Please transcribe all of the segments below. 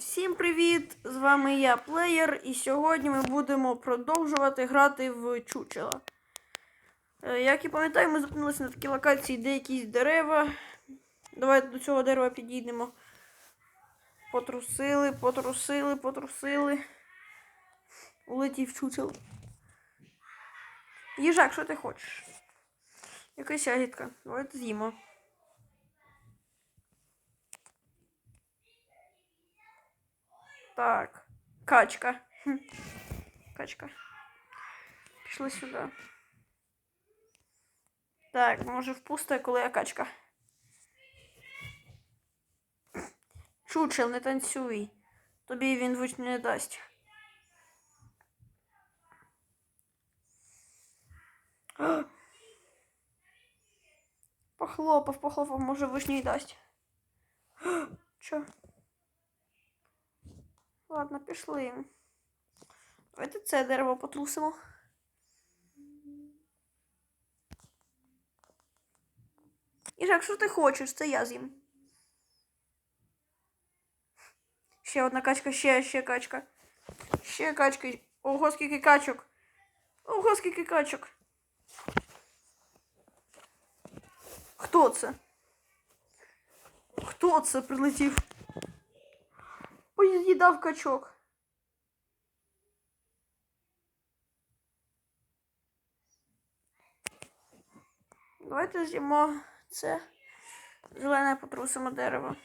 Всім привіт! З вами я, Плеєр, і сьогодні ми будемо продовжувати грати в чучела. Е, Як і пам'ятаю, ми зупинилися на такій локації, де якісь дерева. Давайте до цього дерева підійдемо. Потрусили, потрусили, потрусили. Улетів чучел. Їжак, що ти хочеш? Якась ягідка. Давайте з'їмо. Так. Качка. Качка. Пішли сюди. Так, може впусти, коли я качка. Чучел, не танцюй. Тобі він вучню не дасть. Похлопав, похлопав, може вишню й дасть. Чо? Ладно, пішли. Давайте це дерево потрусимо. Іжак, що ти хочеш? Це я з'їм. Ще одна качка, ще, ще качка. Ще качка. Ого, скільки качок. Ого, скільки качок. Хто це? Хто це прилетів? Ой, з'їдав качок. Давайте з'їмо це зелене потрусимо дерево.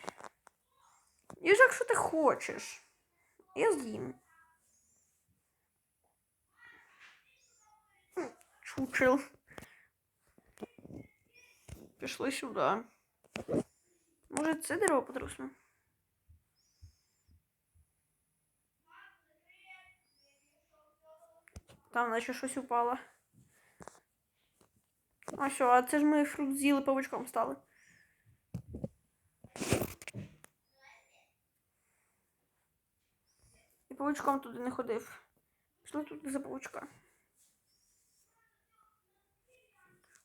Їжак, що ти хочеш? Я з'їм. Чучел. Пішли сюди. Може, це дерево потрусимо? Там наче щось упало. А що, а це ж ми фрукт з'їли павучком стали. І павучком туди не ходив. Пішли туди за павучка.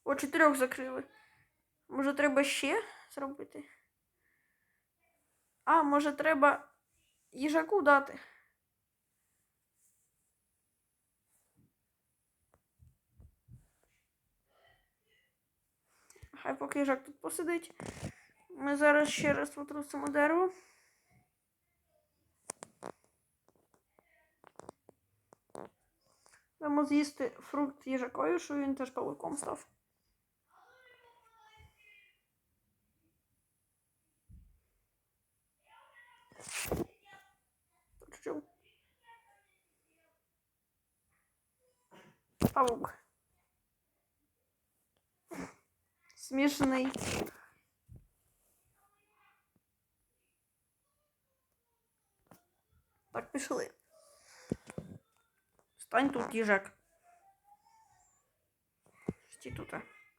О, чотирьох закрили. Може, треба ще зробити? А, може, треба їжаку дати. Хай поки їжак тут посидить. Ми зараз ще раз потрусимо дерево. Дамо з'їсти фрукт їжакою, що він теж павуком став. Павук. Смішний. Так, пішли. Стань тут, їжак. Стій тут.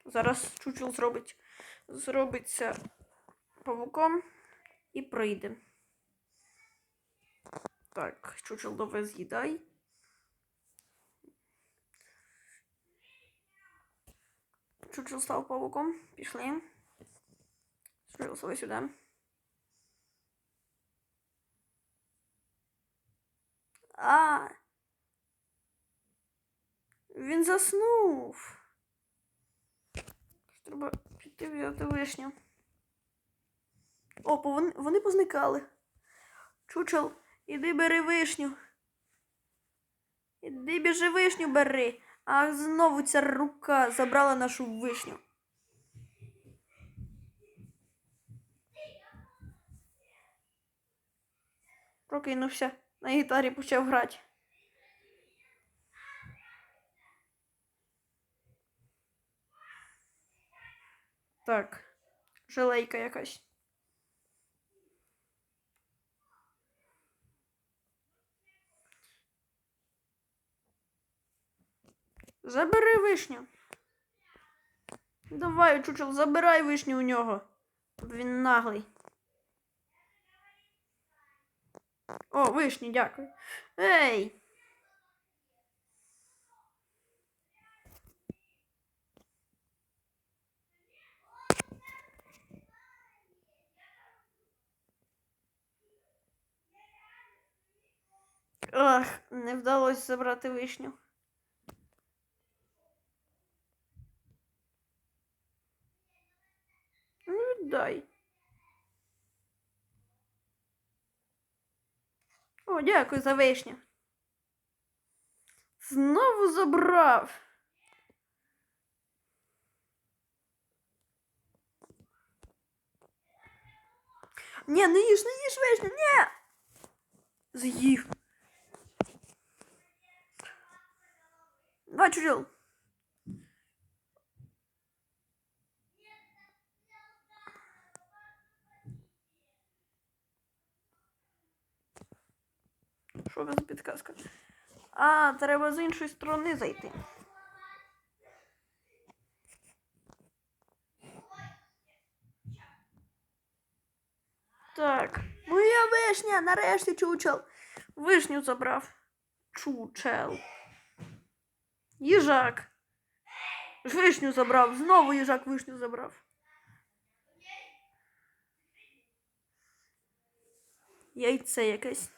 Зараз чучел зробить. Зробиться павуком і прийде. Так, чучел давай з'їдай. Чучел став павуком. Пішли. Свой сюди. А. Він заснув. Треба піти взяти вишню. О, вони, вони позникали. Чучел, іди бери вишню. Іди біжи вишню бери. А знову ця рука забрала нашу вишню. Прокинувся. На гітарі почав грати. Так, желейка якась. Забери вишню. Давай, чучел, забирай вишню у нього. Він наглий. О, вишні, дякую. Ей! Ах, не вдалося забрати вишню. Ну, віддай. Дякую за вишню. Знову забрав. Ні, не їж, не їж вишню, ні! З'їв. Давай, чужил. Що це за підказка? А, треба з іншої сторони зайти. Так, моя вишня, нарешті чучел. Вишню забрав. Чучел. Їжак. Вишню забрав. Знову їжак вишню забрав. Яйце якесь.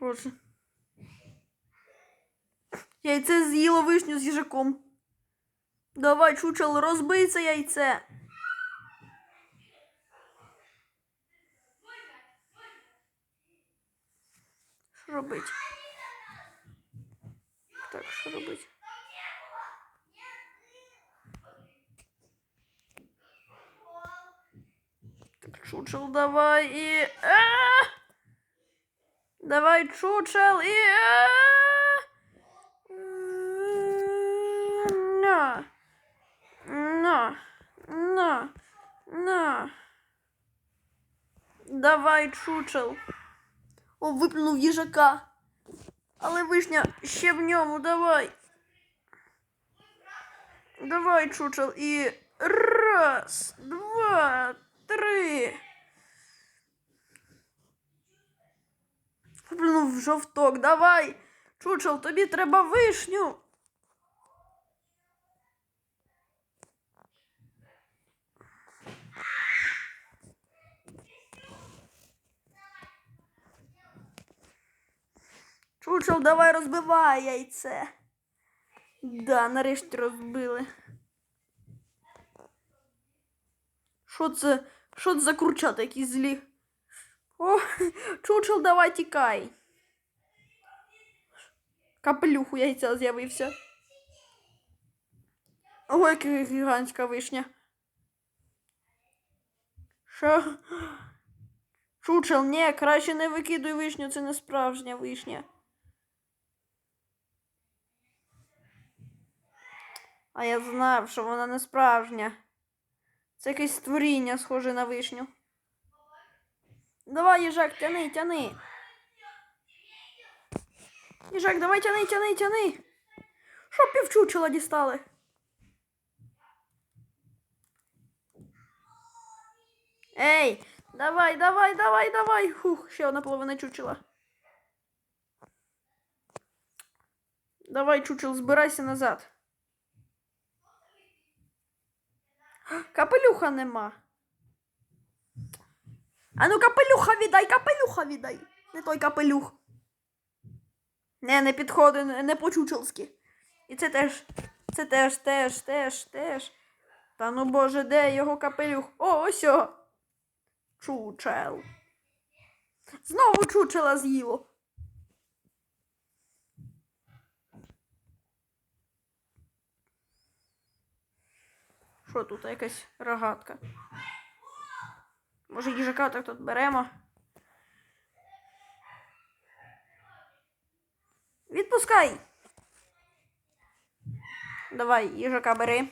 Боже. Яйце з'їло вишню з їжаком. Давай, чучел, розбий це яйце. Що робить? Так, що робить? Так, чучел, давай і. А! Давай, чучел і. На. На. На. На. Давай, чучел. О, виплюнув їжака. Але вишня ще в ньому, давай. Давай, чучел, і раз, два, три. Виплюнув жовток, давай. Чучел, тобі треба вишню. Чучел, давай розбивай яйце. Да, нарешті розбили. Що це? Що це за курчата якісь злі? О, чучел, давай тікай. Капелюх у яйця з'явився. Ой, яка гігантська вишня. Що? Чучел, ні, краще не викидуй вишню, це не справжня вишня. А я знав, що вона не справжня. Це якесь створіння, схоже на вишню. Давай, їжак, тяни, тяни. Їжак, давай тяни, тяни, тяни. Що півчучела дістали? Ей, давай, давай, давай, давай. Хух, ще одна половина чучела. Давай, чучел, збирайся назад. Капелюха нема. А ну капелюха віддай, капелюха віддай. Не той капелюх. Не, не підходить, не, не по-чучелськи. І це теж, це теж, теж, теж, теж. Та ну боже, де його капелюх? О, ось о. Чучел. Знову чучела з'їло. Що тут якась рогатка? Може їжака так тут беремо? Відпускай. Давай, їжака бери.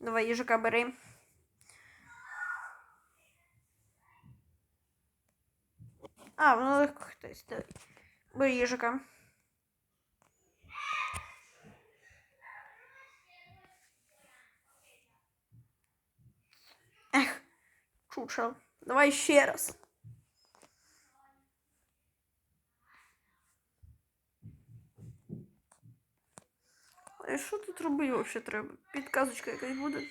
Давай, їжака бери. А, воно легко хтось. Бери їжака. Ех, чучел. Давай ще раз. А що тут робити вообще треба? Підказочка якась буде.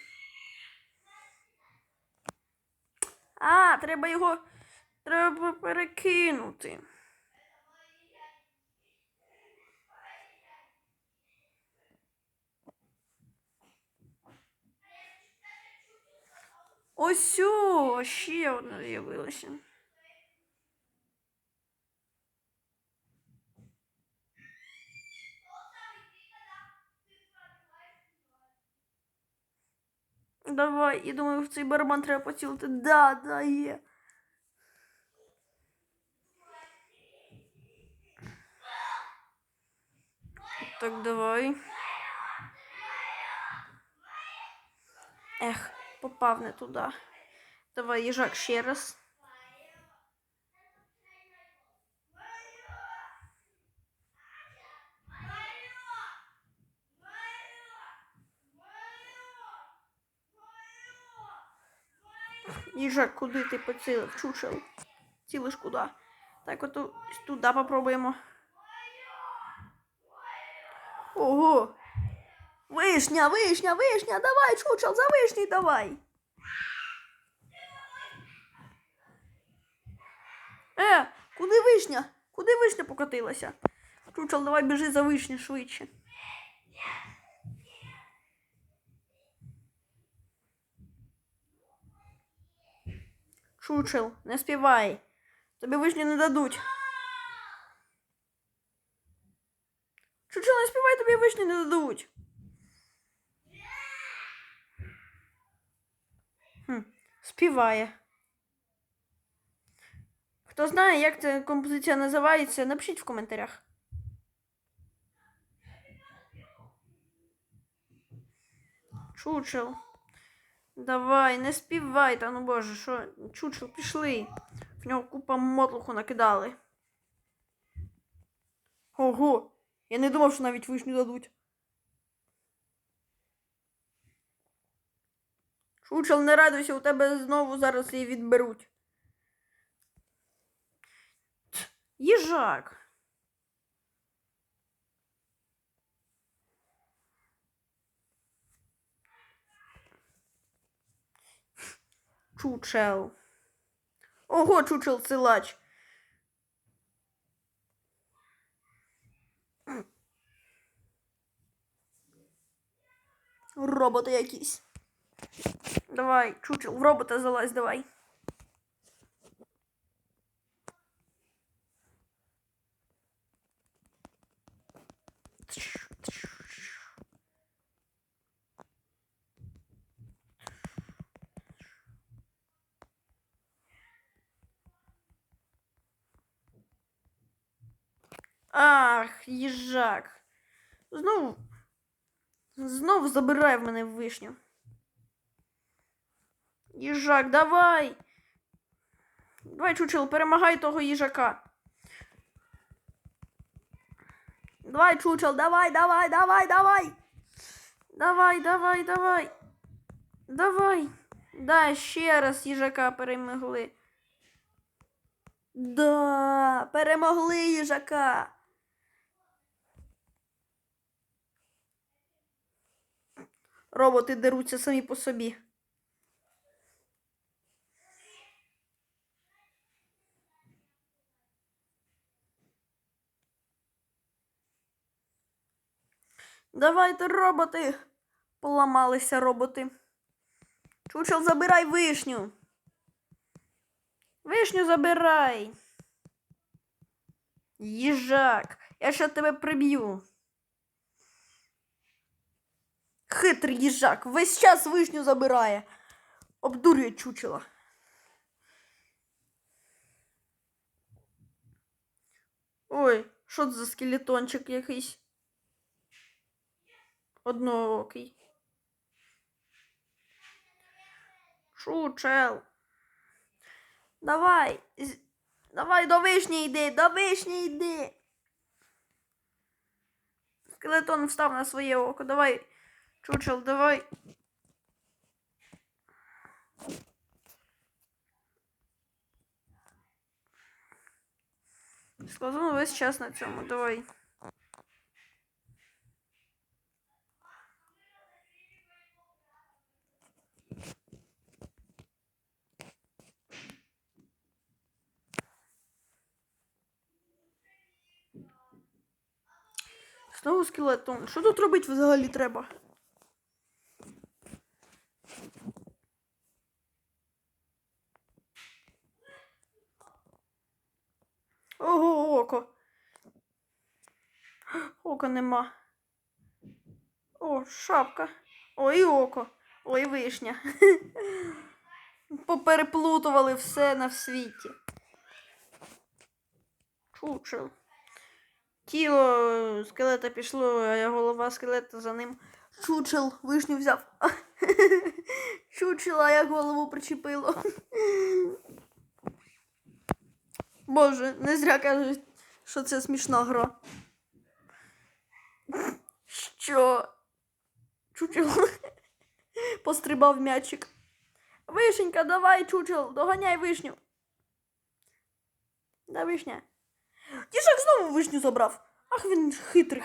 А, треба його. Треба перекинути. Ось о, ще одна з'явилася. Давай, я думаю, в цей барабан треба поцілити. Да, да, є. Так, давай. Ех, попав не туди. Давай, їжак ще раз. Їжак, куди ти поцілив? Чучел. Цілиш куди? Так, от туди попробуємо. Ого! Вишня, вишня, вишня, давай, чучел, за вишній давай. Е, куди вишня? Куди вишня покотилася? Чучел, давай біжи за вишню швидше. Чучел, не співай. Тобі вишню не дадуть. Чучел, не співай, тобі вишню не дадуть. Хм, співає. Хто знає, як ця композиція називається, напишіть в коментарях. Чучел. Давай, не співай, та ну боже, що. Чучел, пішли. В нього купа мотлуху накидали. Ого! Я не думав, що навіть вишню дадуть. Чучел, не радуйся, у тебе знову зараз її відберуть. Їжак. Чучел. Ого, чучел силач. Роботи якісь. Давай, чучел, в робота залазь, давай. Ах, їжак. Знову. Знову забирай в мене вишню. Їжак, давай. Давай, чучел, перемагай того їжака. Давай, чучел, давай, давай, давай, давай. Давай, давай, давай. Давай. Да, ще раз їжака перемогли. Да, перемогли їжака. Роботи деруться самі по собі. Давайте, роботи. Поламалися роботи. Чучел, забирай вишню. Вишню забирай. Їжак, я ще тебе приб'ю. Хитрий їжак, весь час вишню забирає. Обдурює чучела. Ой, що це за скелетончик якийсь? Одноокий. Чучел. Давай. Давай до вишні йди, до вишні йди. Скелетон встав на своє око. Давай. Чучел, давай. Складу весь час на цьому. Давай. Знову скелетон. Що тут робити взагалі треба? Ого, око. Ока нема. О, шапка. Ой, око. Ой, вишня. Попереплутували все на світі. Чучел. Тіло скелета пішло, а голова скелета за ним. Чучел вишню взяв. Чучела як голову причепило. Боже, не зря кажуть, що це смішна гра. Що? Чучел пострибав м'ячик. Вишенька, давай, чучел, доганяй вишню. Да, вишня. Дішак знову вишню забрав. Ах, він хитрий.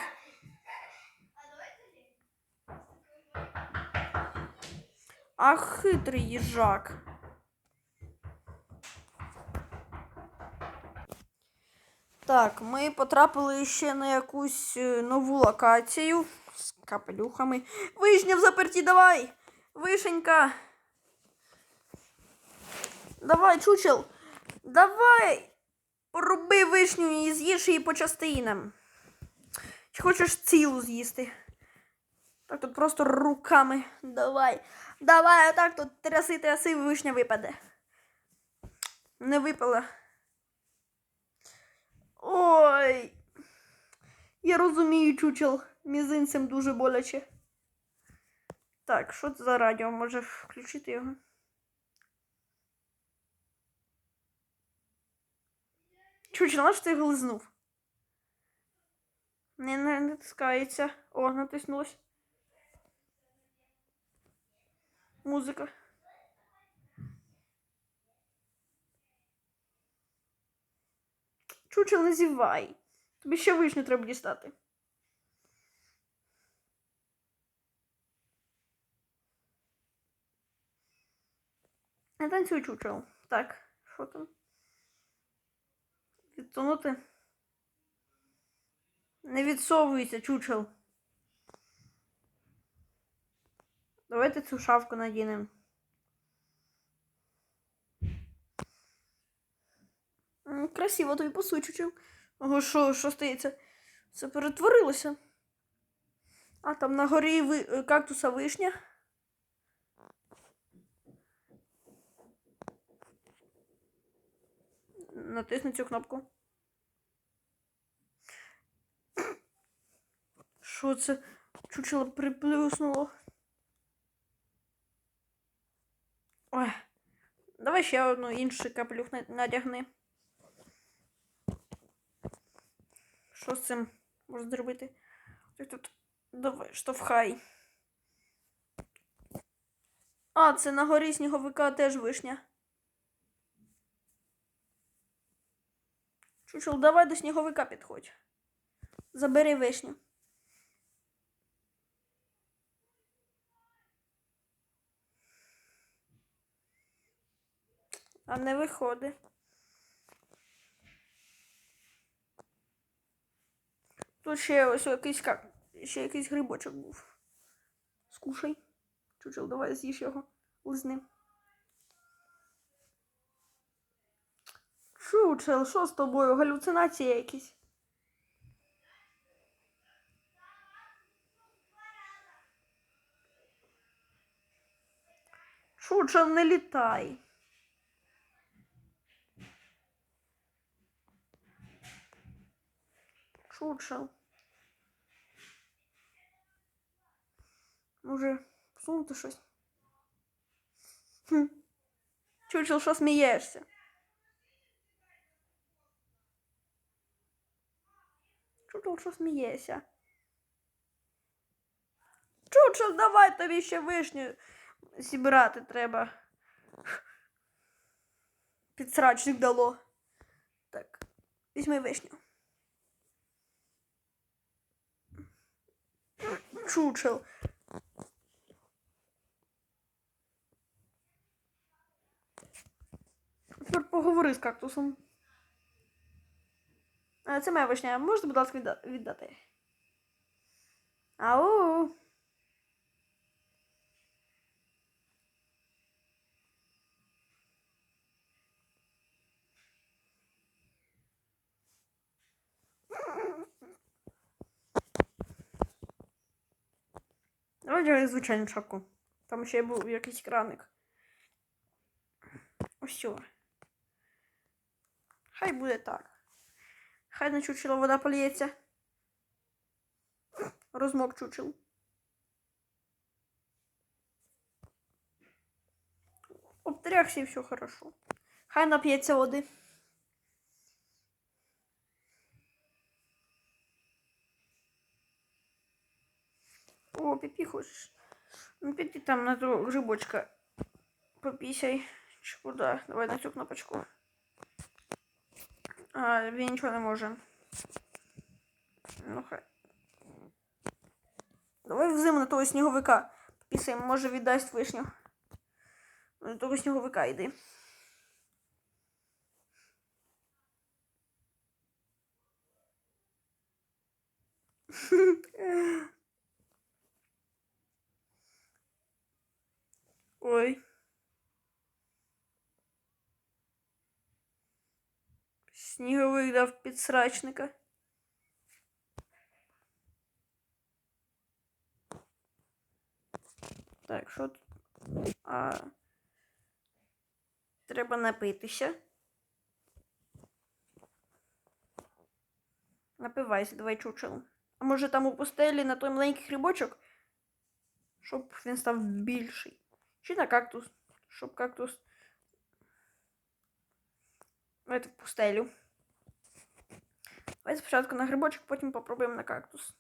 Ах, хитрий їжак. Так, ми потрапили ще на якусь е, нову локацію з капелюхами. Вишня в заперті, давай! Вишенька! Давай, чучел! Давай! Поруби вишню і з'їж її по частинам. Чи хочеш цілу з'їсти? Так тут просто руками. Давай. Давай, отак тут тряси, тряси, вишня випаде. Не випала. Ой. Я розумію, чучел. Мізинцем дуже боляче. Так, що це за радіо? Може включити його? Чучел, наш ти його лизнув? Не, не натискається. О, натиснулось. Музика. Чучел, не зівай. Тобі ще вишню треба дістати. Не танцюй, чучел. Так, що там? Відсунути. Не відсовуйся, чучел. Давайте цю шавку надінемо. Красиво тобі посучучив. Ого, що, що стається? Це перетворилося. А там на горі ви... е, кактуса вишня. Натисни цю кнопку. Що це? Чучело приплюснуло. Ой. Давай ще одну інший капелюх надягни. Що з цим можна зробити? Так тут. Давай, штовхай. А, це на горі сніговика теж вишня. Чучел, давай до сніговика підходь. Забери вишню. А не виходить. Тут ще ось якийсь. Ще якийсь грибочок був. Скушай. Чучел, давай з'їж його. Лизни. Чучел, що з тобою? Галюцинації якісь? Чучел, не літай. Чучел. Може, всунути щось? Хм. Чучел, що смієшся? Чучел, що смієшся? Давай тобі ще вишню зібрати треба. Підсрачник дало. Так, візьми вишню. Чучел. Тепер поговори з кактусом. Е, Це моя вишня. Можете, будь ласка, віддати? Ау. Давайте звичайну шапку. Там ще був якийсь краник. Ось. Хай буде так. Хай на чучело вода поліється. Розмок чучел. Обтрягся і все хорошо. Хай нап'ється води. О, піпі хочеш. Ну піди там на того грибочка. Попісяй. Чи куди? Давай на цю кнопочку. А, він нічого не може. Ну хай. Давай взиму на того сніговика. Попісаємо, може віддасть вишню. До того сніговика йди. Ой. Сніговик дав підсрачника. Так, що тут? А... Треба напитися. Напивайся, давай чучело. А може там у пустелі на той маленький грибочок? Щоб він став більший. Чи на кактус? Щоб кактус. Давайте в пустелю. Давайте спочатку на грибочок, потім попробуємо на кактус.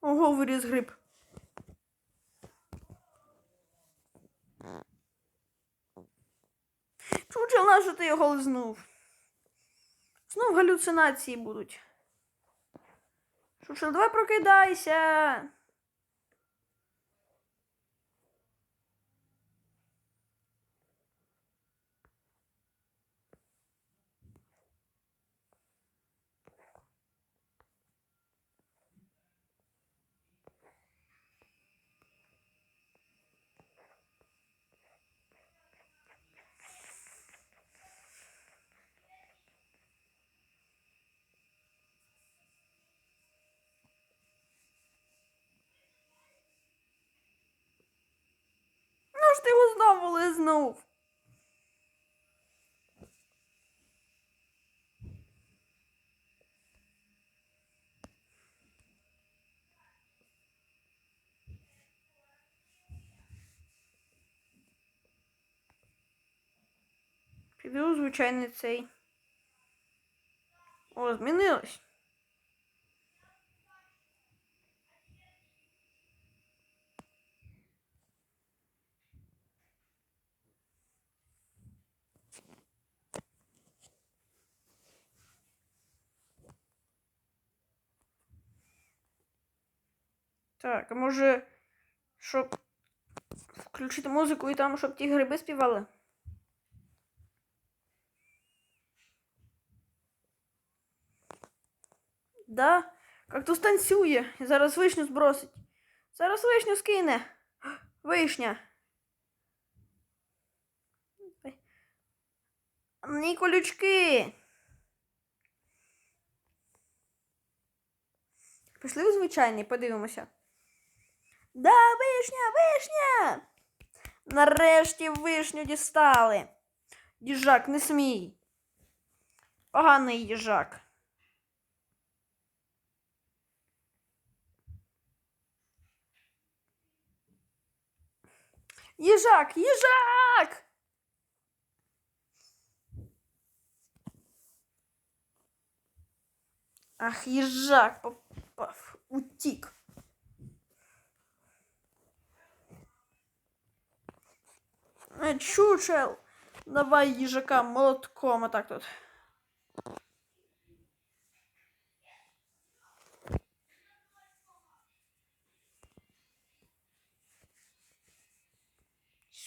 Ого, виріс гриб. Чучел, на що ти його лизнув? Знов галюцинації будуть. Чучел, давай прокидайся. Його знову лизнув. Піду звичайний цей. О, змінилось. Так, а може, щоб включити музику і там, щоб ті гриби співали? Да, кактус танцює. І зараз вишню збросить. Зараз вишню скине. Вишня. Ні колючки. Пішли у звичайний, подивимося. Да, вишня, вишня! Нарешті вишню дістали. Їжак, не смій. Поганий їжак. Їжак, їжак! Ах, їжак попав, утік. Е, Чучел, давай їжака молотком, отак тут.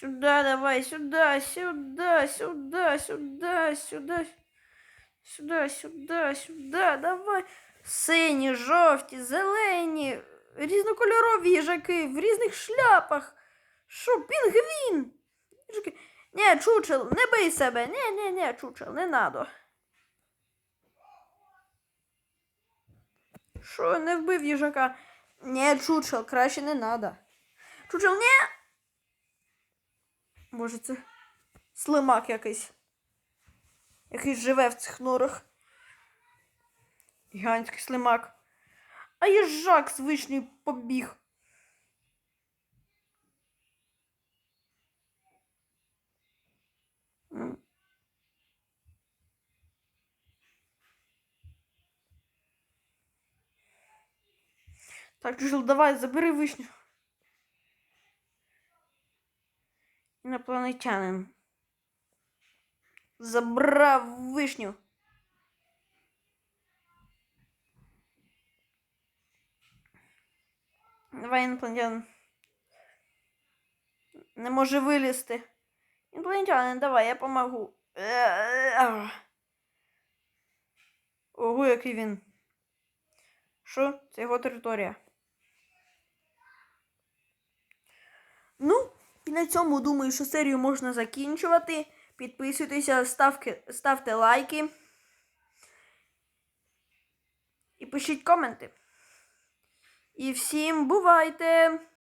Сюда давай, сюда, сюда, сюда, сюда, сюда, сюда, сюда, сюда, давай. Сині, жовті, зелені, різнокольорові їжаки в різних шляпах. Що, пінгвін? Ні, чучел, не бий себе. Ні, ні, ні, чучел, не надо. Що, не вбив їжака? Ні, чучел, краще не надо. Чучел, ні. Може, це слимак якийсь. Який живе в цих норах. Гігантський слимак. А їжак з вишнею побіг. Так, Джужел, давай, забери вишню. Інопланетянин. Забрав вишню. Давай, інопланетянин. Не може вилізти. Інопланетянин, давай, я помогу. Ого, який він. Що? Це його територія. Ну, і на цьому думаю, що серію можна закінчувати. Підписуйтеся, ставки, ставте лайки. І пишіть коменти. І всім бувайте!